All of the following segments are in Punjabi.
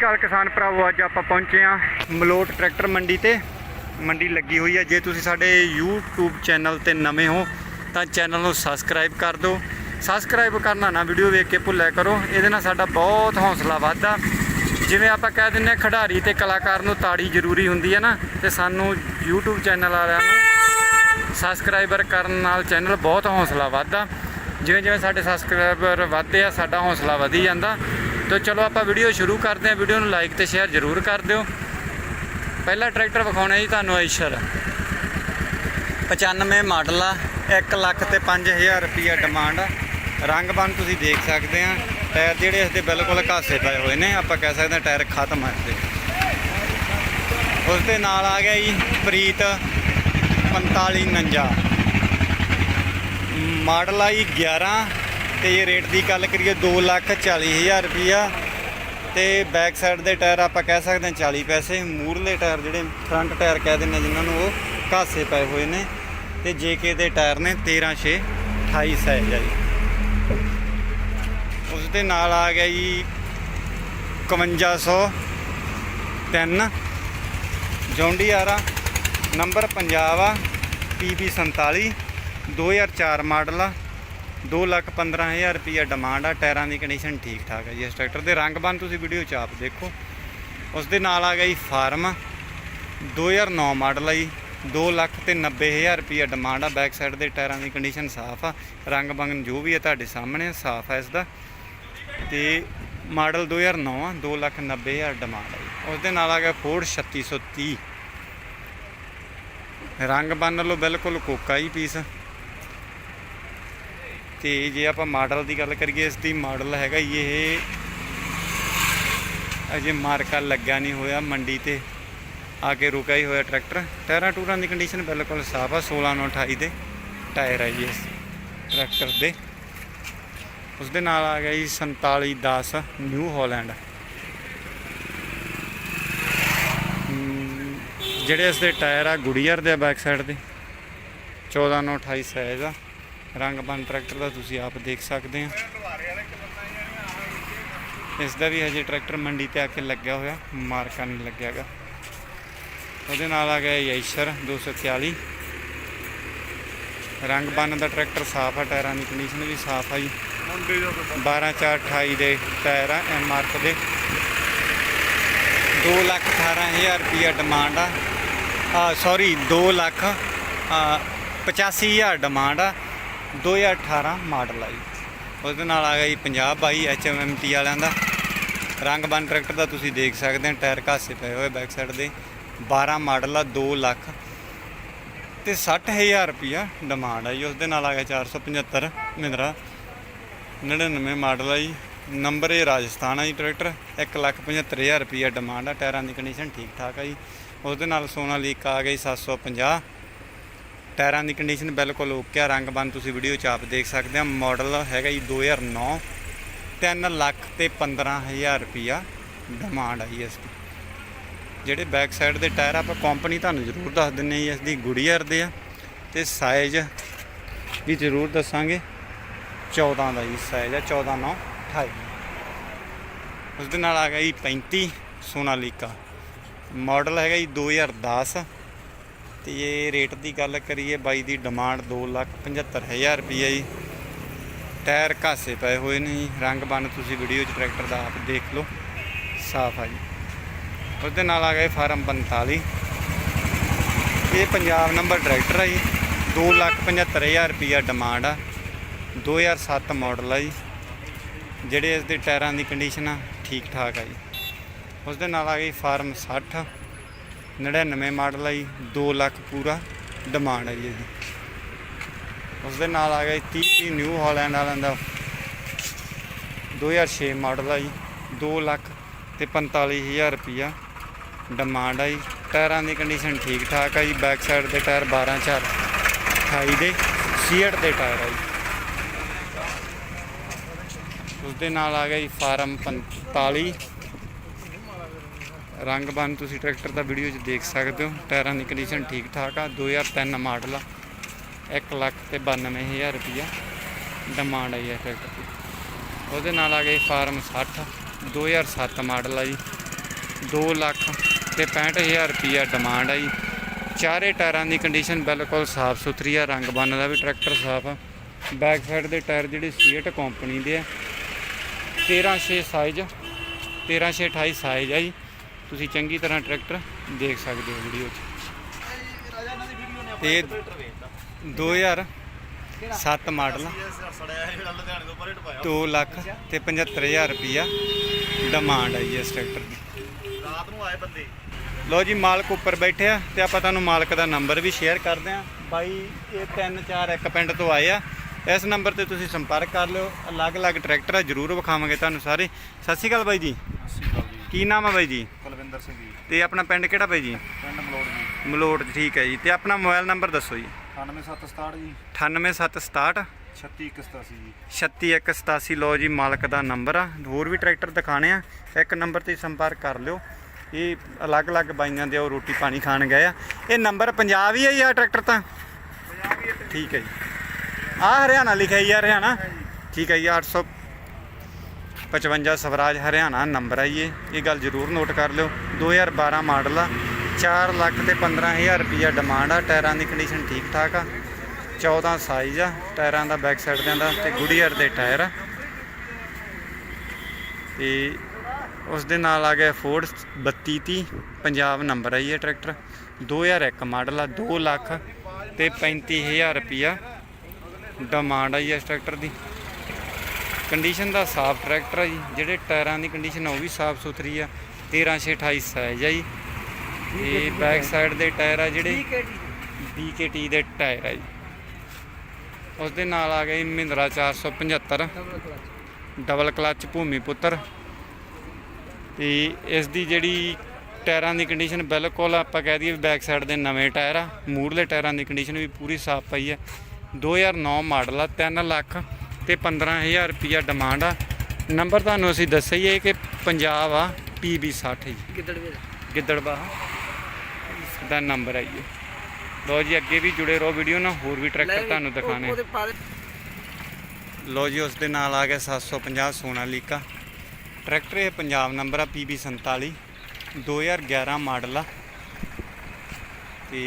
ਅਕਾਲ ਕਿਸਾਨ ਭਰਾਵੋ, ਅੱਜ ਆਪਾਂ ਪਹੁੰਚੇ ਆ ਮਲੋਟ ਟਰੈਕਟਰ ਮੰਡੀ ਤੇ। ਮੰਡੀ ਲੱਗੀ ਹੋਈ ਹੈ। ਜੇ ਤੁਸੀਂ ਸਾਡੇ YouTube ਚੈਨਲ ਤੇ ਨਵੇਂ ਹੋ, ਤਾਂ ਚੈਨਲ ਨੂੰ ਸਬਸਕ੍ਰਾਈਬ ਕਰ ਦਿਓ। ਸਬਸਕ੍ਰਾਈਬ ਕਰਨਾ ਨਾ ਵੀਡੀਓ ਵੇਖ ਕੇ ਭੁੱਲਿਆ ਕਰੋ। ਇਹਦੇ ਨਾਲ ਸਾਡਾ ਬਹੁਤ ਹੌਸਲਾ ਵੱਧਦਾ। ਜਿਵੇਂ ਆਪਾਂ ਕਹਿ ਦਿੰਨੇ ਆ ਖਿਡਾਰੀ ਤੇ ਕਲਾਕਾਰ ਨੂੰ ਤਾੜੀ ਜ਼ਰੂਰੀ ਹੁੰਦੀ ਹੈ ਨਾ, ਤੇ ਸਾਨੂੰ YouTube ਚੈਨਲ ਵਾਲਿਆਂ ਨੂੰ ਸਬਸਕ੍ਰਾਈਬਰ ਕਰਨ ਨਾਲ ਚੈਨਲ ਬਹੁਤ ਹੌਸਲਾ ਵੱਧਦਾ। ਜਿਵੇਂ ਜਿਵੇਂ ਸਾਡੇ ਸਬਸਕ੍ਰਾਈਬਰ ਵੱਧਦੇ ਆ, ਸਾਡਾ ਹੌਸਲਾ ਵਧੀ ਜਾਂਦਾ। ਤੇ ਚਲੋ ਆਪਾਂ ਵੀਡੀਓ ਸ਼ੁਰੂ ਕਰਦੇ ਹਾਂ। ਵੀਡੀਓ ਨੂੰ ਲਾਈਕ ਤੇ ਸ਼ੇਅਰ ਜ਼ਰੂਰ ਕਰ ਦਿਓ। ਪਹਿਲਾ ਟਰੈਕਟਰ ਵਿਖਾਉਣਾ ਜੀ ਤੁਹਾਨੂੰ ਐਸ਼ਰ 95 ਮਾਡਲ ਆ 1 ਲੱਖ ਤੇ 5000 ਰੁਪਿਆ ਡਿਮਾਂਡ ਆ। ਰੰਗ ਬਨ ਤੁਸੀਂ ਦੇਖ ਸਕਦੇ ਆ। ਟਾਇਰ ਜਿਹੜੇ ਇਸਦੇ ਬਿਲਕੁਲ ਘਾਸੇ ਪਏ ਹੋਏ ਨੇ, ਆਪਾਂ ਕਹਿ ਸਕਦੇ ਆ ਟਾਇਰ ਖਤਮ ਆ ਇਸਦੇ ਉਸ ਦੇ ਨਾਲ ਆ ਗਿਆ ਜੀ ਪ੍ਰੀਤ 4549 ਮਾਡਲ ਆ ਜੀ 11 ਤੇ ਇਹ ਰੇਟ ਦੀ ਗੱਲ ਕਰੀਏ 2 ਲੱਖ 40 ਹਜ਼ਾਰ ਰੁਪਿਆ ਤੇ ਬੈਕ ਸਾਈਡ ਦੇ ਟਾਇਰ ਆਪਾਂ ਕਹਿ ਸਕਦੇ ਹਾਂ 40 ਪੈਸੇ। ਮੂਰਲੇ ਟਾਇਰ ਜਿਹੜੇ ਫਰੰਟ ਟਾਇਰ ਕਹਿ ਦਿੰਦੇ ਹਾਂ ਜਿਨ੍ਹਾਂ ਨੂੰ ਉਹ ਘਾਸੇ ਪਏ ਹੋਏ ਨੇ। ਤੇ ਜੇਕੇ ਦੇ ਟਾਇਰ ਨੇ 13 6 28 ਸਾਈਜ਼ ਆ ਜੀ। ਉਸ ਦੇ ਨਾਲ ਆ ਗਿਆ ਜੀ 5103 ਜੌਂਡੀਆਰਾ ਨੰਬਰ ਪੰਜਾਬ ਆ PB 47 2004 ਮਾਡਲ ਆ। 2 ਲੱਖ 15000 ਰੁਪਿਆ ਡਿਮਾਂਡ ਆ ਟਾਇਰਾਂ ਦੀ ਕੰਡੀਸ਼ਨ ਠੀਕ ਠਾਕ ਹੈ ਜੀ। ਇਸ ਟਰੈਕਟਰ ਦੇ ਰੰਗ ਬੰਨ ਤੁਸੀਂ ਵੀਡੀਓ ਚ ਆਪ ਦੇਖੋ। ਉਸ ਦੇ ਨਾਲ ਆ ਗਿਆ ਜੀ ਫਾਰਮ 2009 ਮਾਡਲ ਆ ਜੀ। 2 ਲੱਖ ਤੇ 90000 ਰੁਪਿਆ ਡਿਮਾਂਡ ਆ ਬੈਕ ਸਾਈਡ ਦੇ ਟਾਇਰਾਂ ਦੀ ਕੰਡੀਸ਼ਨ ਸਾਫ਼ ਆ। ਰੰਗ ਬੰਗਨ ਜੋ ਵੀ ਹੈ ਤੁਹਾਡੇ ਸਾਹਮਣੇ ਆ, ਸਾਫ਼ ਆ ਇਸ ਦਾ। ਤੇ ਮਾਡਲ 2009 ਆ 2 ਲੱਖ 90000 ਡਿਮਾਂਡ ਆ ਜੀ। ਉਸ ਦੇ ਨਾਲ ਆ ਗਿਆ ਫੋਰਡ 3630 ਰੰਗ ਬੰਨ ਲਓ ਬਿਲਕੁਲ ਕੋਕਾ ਹੀ ਪੀਸ ਤੇ ਜੇ ਆਪਾਂ ਮਾਡਲ ਦੀ ਗੱਲ ਕਰੀਏ, ਇਸ ਦੀ ਮਾਡਲ ਹੈਗਾ ਜੀ ਇਹ। ਅਜੇ ਮਾਰਕਾ ਲੱਗਾ ਨਹੀਂ ਹੋਇਆ ਮੰਡੀ ਤੇ। ਆ ਕੇ ਰੁਕਿਆ ਹੀ ਹੋਇਆ ਟਰੈਕਟਰ। ਟਾਇਰਾਂ ਟੂਰਾਂ ਦੀ ਕੰਡੀਸ਼ਨ ਬਿਲਕੁਲ ਸਾਫ਼ ਆ 16 ਨੂੰ 28 ਦੇ ਟਾਇਰ ਹੈ ਜੀ ਇਸ ਟਰੈਕਟਰ ਦੇ। ਉਸ ਦੇ ਨਾਲ ਆ ਗਿਆ ਜੀ 4710 ਨਿਊ ਹਾਲੈਂਡ। ਜਿਹੜੇ ਇਸ ਦੇ ਟਾਇਰ ਆ ਗੁੜੀਅਰ ਦੇ ਬੈਕ ਸਾਈਡ ਦੇ 14 ਨੂੰ 28 ਸਾਈਜ਼ ਆ। ਰੰਗ ਬਨ ਟਰੈਕਟਰ ਦਾ ਤੁਸੀਂ ਆਪ ਦੇਖ ਸਕਦੇ ਆ ਇਸ ਦਾ ਵੀ ਹਜੇ ਟਰੈਕਟਰ ਮੰਡੀ ਤੇ ਆ ਕੇ ਲੱਗਿਆ ਹੋਇਆ ਮਾਰਕਾ ਨਹੀਂ ਲੱਗਿਆਗਾ ਉਹਦੇ ਨਾਲ ਆ ਗਿਆ ਯੈਸ਼ਰ 241 ਰੰਗ ਬੰਨ ਦਾ ਟਰੈਕਟਰ ਸਾਫ਼ ਆ ਟਾਇਰਾਂ ਦੀ ਕੰਡੀਸ਼ਨ ਵੀ ਸਾਫ਼ ਆ ਜੀ। 12428 ਦੇ ਟਾਇਰ ਆ ਐਮ ਆਰਕ ਦੇ। 2 ਲੱਖ 18000 ਰੁਪਿਆ ਡਿਮਾਂਡ ਆ। ਆ ਸੌਰੀ 2 ਲੱਖ ਆ, 85000 ਡਿਮਾਂਡ ਆ। 2018 ਮਾਡਲ ਆ ਜੀ ਉਹਦੇ ਨਾਲ ਆ ਗਿਆ ਜੀ ਪੰਜਾਬ ਬਾਈ ਐਚਐਮਐਮਟੀ ਵਾਲਿਆਂ ਦਾ। ਰੰਗ ਬਨ ਟਰੈਕਟਰ ਦਾ ਤੁਸੀਂ ਦੇਖ ਸਕਦੇ ਹੋ ਟਾਇਰ ਘਾਸੇ ਪਏ ਹੋਏ ਬੈਕ ਸਾਈਡ ਦੇ। 12 ਮਾਡਲ ਆ 2 ਲੱਖ ਤੇ 60000 ਰੁਪਿਆ ਡਿਮਾਂਡ ਆ ਜੀ। ਉਸ ਦੇ ਨਾਲ ਆ ਗਿਆ 475 ਮਹਿੰਦਰਾ। 99 ਮਾਡਲ ਆ ਜੀ। ਨੰਬਰ ਇਹ ਰਾਜਸਥਾਨ ਆ ਜੀ ਟਰੈਕਟਰ। 175000 ਰੁਪਿਆ ਡਿਮਾਂਡ ਆ। ਟਾਇਰਾਂ ਦੀ ਕੰਡੀਸ਼ਨ ਠੀਕ ਠਾਕ ਆ ਜੀ। ਉਸ ਦੇ ਨਾਲ ਸੋਨਾਲੀਕਾ ਆ ਗਈ 750 ਟਾਇਰਾਂ ਦੀ ਕੰਡੀਸ਼ਨ ਬਿਲਕੁਲ ਓਕੇ ਆ ਰੰਗ ਬਨ ਤੁਸੀਂ ਵੀਡੀਓ 'ਚ ਆਪ ਦੇਖ ਸਕਦੇ ਆ। ਮਾਡਲ ਹੈਗਾ ਜੀ 2009 3 ਲੱਖ ਤੇ 15000 ਰੁਪਿਆ ਡਿਮਾਂਡ ਆਈ ਇਸ ਦੀ। ਜਿਹੜੇ ਬੈਕ ਸਾਈਡ ਦੇ ਟਾਇਰ ਆਪਾਂ ਕੰਪਨੀ ਤੁਹਾਨੂੰ ਜ਼ਰੂਰ ਦੱਸ ਦਿੰਨੇ ਜੀ, ਇਸ ਦੀ ਗੁੜੀਅਰ ਦੇ ਆ ਤੇ ਸਾਈਜ਼ ਵੀ ਜ਼ਰੂਰ ਦੱਸਾਂਗੇ। 14 ਦਾ ਜੀ ਸਾਈਜ਼ ਆ 14 9 28 ਉਸ ਦੇ ਨਾਲ ਆ ਗਿਆ ਜੀ 35 ਸੋਨਾਲੀਕਾ। ਮਾਡਲ ਹੈਗਾ ਜੀ 2010 ਤੇ ਇਹ ਰੇਟ ਦੀ ਗੱਲ ਕਰੀਏ ਬਾਈ ਦੀ ਡਿਮਾਂਡ 275000 ਰੁਪਈਆ ਜੀ। ਟਾਇਰ ਘਾਸੇ ਪਏ ਹੋਏ ਨੇ ਜੀ। ਰੰਗ ਬਨ ਤੁਸੀਂ ਵੀਡੀਓ 'ਚ ਟਰੈਕਟਰ ਦਾ ਆਪ ਦੇਖ ਲਓ। ਸਾਫ਼ ਆ ਜੀ। ਉਸ ਦੇ ਨਾਲ ਆ ਗਏ ਫਾਰਮ 45 ਇਹ ਪੰਜਾਬ ਨੰਬਰ ਟਰੈਕਟਰ ਆ ਜੀ। 275000 ਰੁਪਈਆ ਡਿਮਾਂਡ ਆ। 2007 ਮਾਡਲ ਆ ਜੀ। ਜਿਹੜੇ ਇਸ ਦੇ ਟਾਇਰਾਂ ਦੀ ਕੰਡੀਸ਼ਨ ਆ ਠੀਕ ਠਾਕ ਆ ਜੀ। ਉਸ ਦੇ ਨਾਲ ਆ ਗਈ ਫਾਰਮ 60 99 ਮਾਡਲ ਆ ਜੀ 2 ਲੱਖ ਪੂਰਾ ਡਿਮਾਂਡ ਆ ਜੀ ਇਹਦੀ। ਉਸ ਦੇ ਨਾਲ ਆ ਗਿਆ 30 30 ਨਿਊ ਹਾਲੈਂਡ ਵਾਲਿਆਂ ਦਾ। 2006 ਮਾਡਲ ਆ ਜੀ 2 ਲੱਖ ਤੇ 45000 ਰੁਪਿਆ ਡਿਮਾਂਡ ਆ ਜੀ। ਟਾਇਰਾਂ ਦੀ ਕੰਡੀਸ਼ਨ ਠੀਕ ਠਾਕ ਆ ਜੀ ਬੈਕ ਸਾਈਡ ਦੇ ਟਾਇਰ 12 4 28 ਦੇ 68 ਦੇ ਟਾਇਰ ਆ ਜੀ। ਉਸ ਦੇ ਨਾਲ ਆ ਗਿਆ ਜੀ ਫਾਰਮ 45 ਰੰਗ ਬਨ ਤੁਸੀਂ ਟਰੈਕਟਰ ਦਾ ਵੀਡੀਓ 'ਚ ਦੇਖ ਸਕਦੇ ਹੋ। ਟਾਇਰਾਂ ਦੀ ਕੰਡੀਸ਼ਨ ਠੀਕ ਠਾਕ ਆ। 2003 ਮਾਡਲ ਆ। 1 ਲੱਖ ਤੇ 92000 ਰੁਪਿਆ ਡਿਮਾਂਡ ਆਈ ਹੈ ਟਰੈਕਟਰ ਦੀ। ਉਹਦੇ ਨਾਲ ਆ ਗਈ ਫਾਰਮ 60 2007 ਮਾਡਲ ਆ ਜੀ। 2 ਲੱਖ ਤੇ 65000 ਰੁਪਿਆ ਡਿਮਾਂਡ ਆ ਜੀ। ਚਾਰੇ ਟਾਇਰਾਂ ਦੀ ਕੰਡੀਸ਼ਨ ਬਿਲਕੁਲ ਸਾਫ਼ ਸੁਥਰੀ ਆ। ਰੰਗ ਬੰਨ ਦਾ ਵੀ ਟਰੈਕਟਰ ਸਾਫ਼ ਆ। ਬੈਕ ਸਾਈਡ ਦੇ ਟਾਇਰ ਜਿਹੜੇ ਸੀਟ ਕੰਪਨੀ ਦੇ ਆ। 13 ਸਾਈਜ਼ 13 28 ਸਾਈਜ਼ ਆ ਜੀ। ਤੁਸੀਂ ਚੰਗੀ ਤਰ੍ਹਾਂ ਟਰੈਕਟਰ ਦੇਖ ਸਕਦੇ ਹੋ ਵੀਡੀਓ 'ਚ। ਇਹ 2007 ਮਾਡਲ ਆ। ਸੜਿਆ ਇਹ ਜਿਹੜਾ ਲੁਧਿਆਣੇ ਤੋਂ ਪਰੇ ਟਪਾਇਆ 2 ਲੱਖ ਤੇ 75000 ਰੁਪਿਆ ਡਿਮਾਂਡ ਆਈ ਇਸ ਟਰੈਕਟਰ ਦੀ। ਰਾਤ ਨੂੰ ਆਏ ਬੰਦੇ ਲੋ ਜੀ, ਮਾਲਕ ਉੱਪਰ ਬੈਠੇ ਆ ਤੇ ਆਪਾਂ ਤੁਹਾਨੂੰ ਮਾਲਕ ਦਾ ਨੰਬਰ ਵੀ ਸ਼ੇਅਰ ਕਰਦੇ ਆ। ਬਾਈ, ਇਹ 341 ਪਿੰਡ ਤੋਂ ਆਏ ਆ। ਇਸ ਨੰਬਰ ਤੇ ਤੁਸੀਂ ਸੰਪਰਕ ਕਰ ਲਿਓ। ਅਲੱਗ-ਅਲੱਗ ਟਰੈਕਟਰ ਆ, ਜਰੂਰ ਵਿਖਾਵਾਂਗੇ ਤੁਹਾਨੂੰ ਸਾਰੇ। ਸਤਿ ਸ਼੍ਰੀ ਅਕਾਲ ਬਾਈ ਜੀ। ਸ੍ਰੀ ਅਕਾਲ। ਜੀ ਕੀ ਨਾਮ ਆ ਬਾਈ ਜੀ? ਕੁਲਵਿੰਦਰ ਸਿੰਘ ਜੀ। ਤੇ ਆਪਣਾ ਪਿੰਡ ਕਿਹੜਾ ਬਾਈ ਜੀ? ਪਿੰਡ ਮਲੋੜ ਜੀ। ਮਲੋਟ ਠੀਕ ਹੈ ਜੀ। ਤੇ ਆਪਣਾ ਮੋਬਾਈਲ ਨੰਬਰ ਦੱਸੋ ਜੀ। 9767 ਜੀ। 98767 3681 ਜੀ। 36187 ਲੋ ਜੀ ਮਾਲਕ ਦਾ ਨੰਬਰ ਆ। ਹੋਰ ਵੀ ਟਰੈਕਟਰ ਦਿਖਾਣੇ ਆ। ਇੱਕ ਨੰਬਰ ਤੇ ਸੰਪਰਕ ਕਰ ਲਿਓ। ਇਹ ਅਲੱਗ-ਅਲੱਗ ਬਾਈਆਂ ਦੇ ਉਹ ਰੋਟੀ ਪਾਣੀ ਖਾਣ ਗਏ ਆ। ਇਹ ਨੰਬਰ ਪੰਜਾਬ ਹੀ ਹੈ ਜੀ ਆ ਟਰੈਕਟਰ ਤਾਂ? ਠੀਕ ਹੈ ਜੀ। ਆ ਹਰਿਆਣਾ ਲਿਖਿਆ ਜੀ ਆ ਹਰਿਆਣਾ। ਠੀਕ ਹੈ ਜੀ 855 ਸਵਰਾਜ ਹਰਿਆਣਾ ਨੰਬਰ ਹੈ ਜੀ। ਇਹ ਗੱਲ ਜ਼ਰੂਰ ਨੋਟ ਕਰ ਲਿਓ। 2012 ਮਾਡਲ ਆ। 4 ਲੱਖ ਤੇ 15000 ਰੁਪਈਆ ਡਿਮਾਂਡ ਆ। ਟਾਇਰਾਂ ਦੀ ਕੰਡੀਸ਼ਨ ਠੀਕ ਠਾਕ ਆ। 14 ਸਾਈਜ਼ ਆ। ਟਾਇਰਾਂ ਦਾ ਬੈਕ ਸਾਈਡ ਦਾ ਤੇ ਗੁਡੀਅਰ ਦੇ ਟਾਇਰ ਆ। ਤੇ ਉਸ ਦੇ ਨਾਲ ਆ ਗਿਆ ਫੋਰਡ 3230 ਪੰਜਾਬ ਨੰਬਰ ਆਈ ਹੈ ਜੀ ਇਹ ਟਰੈਕਟਰ 2001 ਮਾਡਲ ਆ। 2 ਲੱਖ ਤੇ 35000 ਰੁਪਿਆ ਡਿਮਾਂਡ ਆਈ ਜੀ ਇਸ ਟਰੈਕਟਰ ਦੀ। ਕੰਡੀਸ਼ਨ ਦਾ ਸਾਫ਼ ਟਰੈਕਟਰ ਆ ਜੀ ਜਿਹੜੇ ਟਾਇਰਾਂ ਦੀ ਕੰਡੀਸ਼ਨ ਉਹ ਵੀ ਸਾਫ਼ ਸੁਥਰੀ ਆ। 1328 ਸਾਈਜ਼ ਆ ਜੀ। ਤੇ ਬੈਕ ਸਾਈਡ ਦੇ ਟਾਇਰ ਆ ਜਿਹੜੇ BKT ਦੇ। ਟਾਇਰ ਆ ਜੀ। ਉਸ ਦੇ ਨਾਲ ਆ ਗਈ ਮਹਿੰਦਰਾ 475 ਡਬਲ ਕਲਚ ਭੂਮੀ ਪੁੱਤਰ। ਤੇ ਇਸ ਦੀ ਜਿਹੜੀ ਟਾਇਰਾਂ ਦੀ ਕੰਡੀਸ਼ਨ ਬਿਲਕੁਲ ਆਪਾਂ ਕਹਿ ਦਈਏ ਬੈਕ ਸਾਈਡ ਦੇ ਨਵੇਂ ਟਾਇਰ ਆ। ਮੂਰਲੇ ਟਾਇਰਾਂ ਦੀ ਕੰਡੀਸ਼ਨ ਵੀ ਪੂਰੀ ਸਾਫ਼ ਪਈ ਹੈ 2009 ਮਾਡਲ ਆ 3 ਲੱਖ ਤੇ 15000 ਰੁਪਿਆ ਡਿਮਾਂਡ ਆ। ਨੰਬਰ ਤੁਹਾਨੂੰ ਅਸੀਂ ਦੱਸਿਆ ਹੀ ਹੈ ਕਿ ਪੰਜਾਬ ਆ PB 60 ਜੀ। ਗਿੱਦੜਵੇ ਗਿੱਦੜਬਾ ਦਾ ਨੰਬਰ ਹੈ ਜੀ। ਲੋ ਜੀ ਅੱਗੇ ਵੀ ਜੁੜੇ ਰਹੋ ਵੀਡੀਓ ਨਾਲ ਹੋਰ ਵੀ ਟਰੈਕਟਰ ਤੁਹਾਨੂੰ ਦਿਖਾਣੇ ਲੋ ਜੀ ਉਸ ਦੇ ਨਾਲ ਆ ਗਿਆ 750 ਸੋਨਾਲੀਕਾ ਟਰੈਕਟਰ ਇਹ ਪੰਜਾਬ ਨੰਬਰ ਆ PB 47 2011 ਮਾਡਲ ਆ। ਤੇ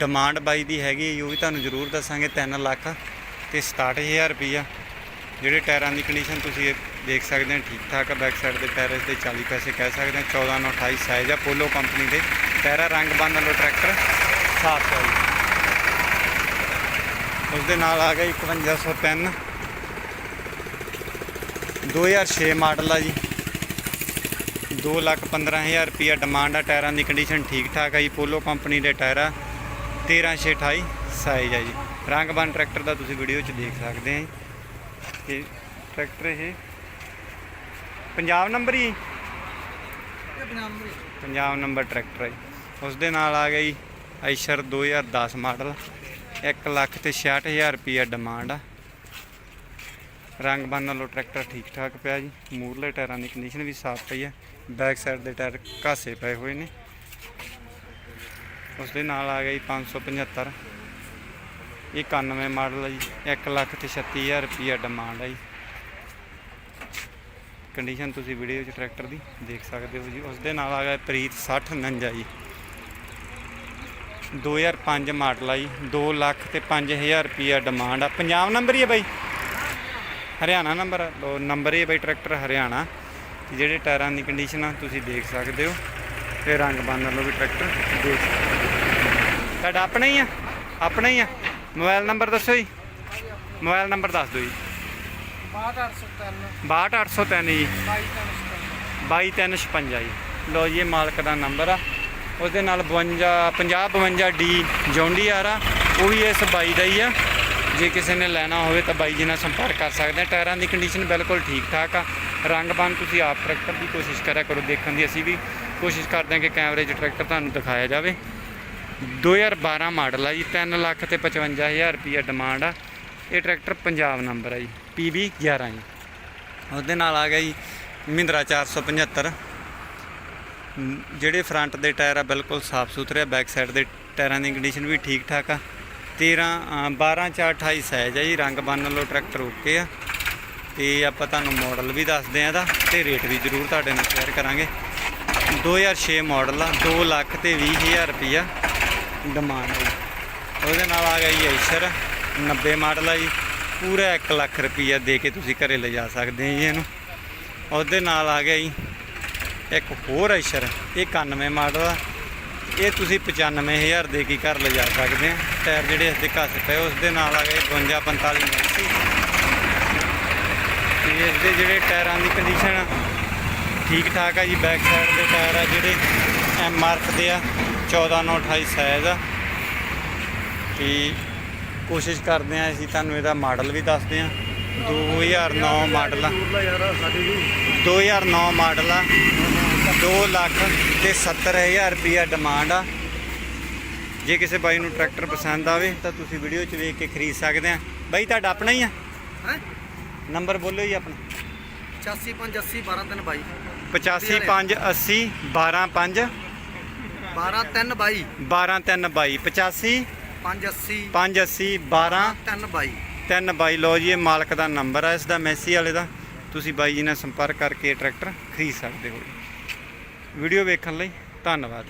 ਡਿਮਾਂਡ ਬਾਈ ਦੀ ਹੈਗੀ ਉਹ ਵੀ ਤੁਹਾਨੂੰ ਜ਼ਰੂਰ ਦੱਸਾਂਗੇ 3 ਲੱਖ। ਤੇ 67000 ਰੁਪਈਆ, ਜਿਹੜੇ ਟਾਇਰਾਂ ਦੀ ਕੰਡੀਸ਼ਨ ਤੁਸੀਂ ਦੇਖ ਸਕਦੇ ਹੋ, ਠੀਕ ਠਾਕ ਆ ਬੈਕ ਸਾਈਡ ਦੇ ਟਾਇਰ ਇਸ ਦੇ 40 ਪੈਸੇ ਕਹਿ ਸਕਦੇ ਹਾਂ 14 ਨੂੰ 28 ਸਾਈਜ਼ ਆ ਪੋਲੋ ਕੰਪਨੀ ਦੇ। ਟਾਇਰਾਂ ਰੰਗ ਬੰਨ ਲਓ ਟਰੈਕਟਰ ਸਾਫ਼ ਹੈ ਜੀ। ਉਸ ਦੇ ਨਾਲ ਆ ਗਿਆ 5103 2006 ਮਾਡਲ ਆ ਜੀ। 2 ਲੱਖ 15000 ਰੁਪਿਆ ਡਿਮਾਂਡ ਆ, ਟਾਇਰਾਂ ਦੀ ਕੰਡੀਸ਼ਨ ਠੀਕ ਠਾਕ ਆ ਜੀ ਪੋਲੋ ਕੰਪਨੀ ਦੇ ਟਾਇਰ। ਆ 13628 ਸਾਈਜ਼ ਆ ਜੀ। ਰੰਗਬਾਨ ਟਰੈਕਟਰ ਦਾ ਤੁਸੀਂ ਵੀਡੀਓ 'ਚ ਦੇਖ ਸਕਦੇ ਆ ਜੀ। ਟਰੈਕਟਰ ਇਹ। ਪੰਜਾਬ ਨੰਬਰ ਹੀ ਪੰਜਾਬ ਨੰਬਰ ਟਰੈਕਟਰ ਹੈ ਜੀ। ਉਸ ਦੇ ਨਾਲ ਆ ਗਈ ਆਈਸ਼ਰ 2010 ਮਾਡਲ। 1 ਲੱਖ ਤੇ 66000 ਰੁਪਿਆ ਡਿਮਾਂਡ ਆ। ਰੰਗ ਬੰਨ ਨਾਲੋਂ ਟਰੈਕਟਰ ਠੀਕ ਠਾਕ ਪਿਆ ਜੀ। ਮੂਰਲੇ ਟਾਇਰਾਂ ਦੀ ਕੰਡੀਸ਼ਨ ਵੀ ਸਾਫ਼ ਪਈ ਹੈ ਬੈਕ ਸਾਈਡ ਦੇ ਟਾਇਰ ਘਾਸੇ ਪਏ ਹੋਏ ਨੇ। ਉਸ ਦੇ ਨਾਲ ਆ ਗਈ 575 ਇਹ 91 ਮਾਡਲ ਹੈ ਜੀ 1 ਲੱਖ ਤੇ 36000 ਰੁਪਿਆ ਡਿਮਾਂਡ ਹੈ ਜੀ। ਕੰਡੀਸ਼ਨ ਤੁਸੀਂ ਵੀਡੀਓ 'ਚ ਟਰੈਕਟਰ ਦੀ ਦੇਖ ਸਕਦੇ ਹੋ ਜੀ। ਉਸ ਦੇ ਨਾਲ ਆ ਗਿਆ ਪ੍ਰੀਤ 6049 ਜੀ। 2005 ਮਾਡਲ ਆ ਜੀ 2 ਲੱਖ ਤੇ 5000 ਰੁਪਿਆ ਡਿਮਾਂਡ ਆ। ਪੰਜਾਬ ਨੰਬਰ ਹੀ ਹੈ ਬਾਈ। ਹਰਿਆਣਾ ਨੰਬਰ ਲੋ ਨੰਬਰ ਹੀ ਬਾਈ ਟਰੈਕਟਰ ਹਰਿਆਣਾ। ਜਿਹੜੇ ਟਾਇਰਾਂ ਦੀ ਕੰਡੀਸ਼ਨ ਆ, ਤੁਸੀਂ ਦੇਖ ਸਕਦੇ ਹੋ। ਤੇ ਰੰਗ ਬੰਨ ਲਓ ਵੀ ਟਰੈਕਟਰ ਦੇਖ ਸਕਦੇ ਹੋ। ਤੁਹਾਡਾ ਆਪਣਾ ਹੀ ਆ, ਆਪਣਾ ਹੀ ਆ। ਮੋਬਾਈਲ ਨੰਬਰ ਦੱਸੋ ਜੀ। ਮੋਬਾਈਲ ਨੰਬਰ ਦੱਸ ਦਿਓ ਜੀ। 62803 62803 ਜੀ। 2203 22356 ਜੀ। ਲੋ ਜੀ ਇਹ ਮਾਲਕ ਦਾ ਨੰਬਰ ਆ। ਉਹਦੇ ਨਾਲ 52 50 52 ਡੀ ਜੌਂਡੀ ਆ ਰਾ। ਉਹ ਵੀ ਇਸ ਬਾਈ ਦਾ ਹੀ ਆ। ਜੇ ਕਿਸੇ ਨੇ ਲੈਣਾ ਹੋਵੇ ਤਾਂ ਬਾਈ ਜੀ ਨਾਲ ਸੰਪਰਕ ਕਰ ਸਕਦੇ ਆ। ਟਾਇਰਾਂ ਦੀ ਕੰਡੀਸ਼ਨ ਬਿਲਕੁਲ ਠੀਕ ਠਾਕ ਆ। ਰੰਗ ਬੰਨ ਤੁਸੀਂ ਆਪ ਟਰੈਕਟਰ ਦੀ ਕੋਸ਼ਿਸ਼ ਕਰਿਆ ਕਰੋ ਦੇਖਣ ਦੀ। ਅਸੀਂ ਵੀ ਕੋਸ਼ਿਸ਼ ਕਰਦੇ ਹਾਂ ਕਿ ਕੈਮਰੇ 'ਚ ਟਰੈਕਟਰ ਤੁਹਾਨੂੰ ਦਿਖਾਇਆ ਜਾਵੇ। 2012 ਮਾਡਲ ਆ ਜੀ 3 ਲੱਖ ਤੇ 55000 ਰੁਪਈਆ ਡਿਮਾਂਡ ਆ। ਇਹ ਟਰੈਕਟਰ ਪੰਜਾਬ ਨੰਬਰ ਆ ਜੀ PB 11 ਜੀ। ਉਹਦੇ ਨਾਲ ਆ ਗਿਆ ਜੀ ਮਹਿੰਦਰਾ 475 ਮ, ਜਿਹੜੇ ਫਰੰਟ ਦੇ ਟਾਇਰ ਆ ਬਿਲਕੁਲ ਸਾਫ਼ ਸੁਥਰੇ ਆ ਬੈਕ ਸਾਈਡ ਦੇ ਟਾਇਰਾਂ ਦੀ ਕੰਡੀਸ਼ਨ ਵੀ ਠੀਕ ਠਾਕ ਆ। 13 ਅ, 12 4 28 ਸਾਈਜ਼ ਆ ਜੀ ਰੰਗ ਬੰਨ ਲਓ ਟਰੈਕਟਰ ਓਕੇ ਆ। ਤੇ ਆਪਾਂ ਤੁਹਾਨੂੰ ਮਾਡਲ ਵੀ ਦੱਸਦੇ ਆ ਇਹਦਾ ਤੇ ਰੇਟ ਵੀ ਜ਼ਰੂਰ ਤੁਹਾਡੇ ਨਾਲ ਸ਼ੇਅਰ ਕਰਾਂਗੇ। 2006 ਮਾਡਲ ਆ 2 ਲੱਖ ਤੇ 20000 ਰੁਪਈਆ। ਡਿਮਾਂਡ ਹੈ ਜੀ। ਉਹਦੇ ਨਾਲ ਆ ਗਿਆ ਜੀ ਐਸ਼ਰ 90 ਮਾਡਲ ਆ ਜੀ। ਪੂਰਾ 1 ਲੱਖ ਰੁਪਈਆ ਦੇ ਕੇ ਤੁਸੀਂ ਘਰੇ ਲਿਜਾ ਸਕਦੇ ਆ ਜੀ ਇਹਨੂੰ। ਉਹਦੇ ਨਾਲ ਆ ਗਿਆ ਜੀ ਇੱਕ ਹੋਰ ਐਸ਼ਰ, ਇਹ 91 ਮਾਡਲ ਆ। ਇਹ ਤੁਸੀਂ 95000 ਦੇ ਕੇ ਘਰ ਲਿਜਾ ਸਕਦੇ ਆ। ਟਾਇਰ ਜਿਹੜੇ ਇਸ ਦੇ ਘਸ ਪਏ ਉਸ ਦੇ ਨਾਲ ਆ ਗਏ 52 45 ਮੈਕਸੀ ਤੇ ਇਸ ਦੇ ਜਿਹੜੇ ਟਾਇਰਾਂ ਦੀ ਕੰਡੀਸ਼ਨ ਠੀਕ ਠਾਕ ਆ ਜੀ ਬੈਕ ਸਾਈਡ ਦੇ ਟਾਇਰ ਆ ਜਿਹੜੇ ਐਮ ਆਰ ਦੇ ਆ। 14 9 28 ਸਾਈਜ਼ ਆ ਤੇ ਕੋਸ਼ਿਸ਼ ਕਰਦੇ ਆ ਅਸੀਂ ਤੁਹਾਨੂੰ ਇਹਦਾ ਮਾਡਲ ਵੀ ਦੱਸਦੇ ਆ। 2009 ਮਾਡਲ ਆ। ਯਾਰ ਸਾਡੀ ਜੀ 2009 ਮਾਡਲ ਆ। 2 ਲੱਖ ਤੇ 70000 ਰੁਪਿਆ ਡਿਮਾਂਡ ਆ। ਜੇ ਕਿਸੇ ਬਾਈ ਨੂੰ ਟਰੈਕਟਰ ਪਸੰਦ ਆਵੇ ਤਾਂ ਤੁਸੀਂ ਵੀਡੀਓ 'ਚ ਵੇਖ ਕੇ ਖਰੀਦ ਸਕਦੇ ਆ। ਬਾਈ ਤੁਹਾਡਾ ਆਪਣਾ ਹੀ ਆ? ਹੈ? ਨੰਬਰ ਬੋਲੋ ਜੀ ਆਪਣਾ। 85 80 12 3 22 85580 125 12 3 22 12322 85 580 580 12 3 22 ਤਿੰਨ ਬਾਈ ਲਓ ਜੀ ਇਹ ਮਾਲਕ ਦਾ ਨੰਬਰ ਆ ਇਸ ਦਾ ਮੈਸੀ ਵਾਲੇ ਦਾ। ਤੁਸੀਂ ਬਾਈ ਜੀ ਨਾਲ ਸੰਪਰਕ ਕਰਕੇ ਟਰੈਕਟਰ ਖਰੀਦ ਸਕਦੇ ਹੋ। ਵੀਡੀਓ ਵੇਖਣ ਲਈ ਧੰਨਵਾਦ।